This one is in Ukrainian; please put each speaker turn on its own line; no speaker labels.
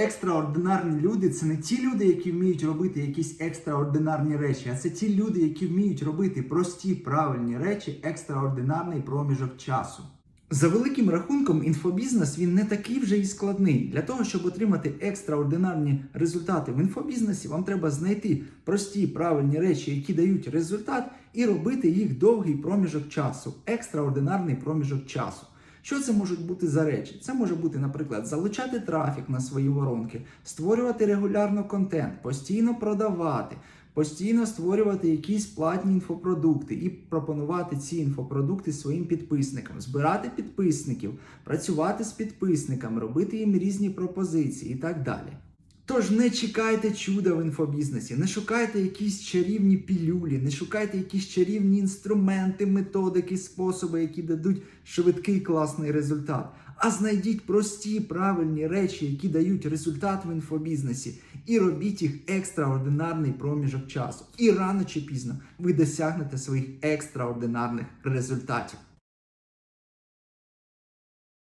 Екстраординарні люди це не ті люди, які вміють робити якісь екстраординарні речі, а це ті люди, які вміють робити прості правильні речі екстраординарний проміжок часу. За великим рахунком, інфобізнес він не такий вже і складний. Для того, щоб отримати екстраординарні результати в інфобізнесі, вам треба знайти прості правильні речі, які дають результат, і робити їх довгий проміжок часу, екстраординарний проміжок часу. Що це можуть бути за речі? Це може бути, наприклад, залучати трафік на свої воронки, створювати регулярно контент, постійно продавати, постійно створювати якісь платні інфопродукти і пропонувати ці інфопродукти своїм підписникам, збирати підписників, працювати з підписниками, робити їм різні пропозиції і так далі. Тож не чекайте чуда в інфобізнесі, не шукайте якісь чарівні пілюлі, не шукайте якісь чарівні інструменти, методики, способи, які дадуть швидкий класний результат. А знайдіть прості правильні речі, які дають результат в інфобізнесі, і робіть їх екстраординарний проміжок часу. І рано чи пізно ви досягнете своїх екстраординарних результатів.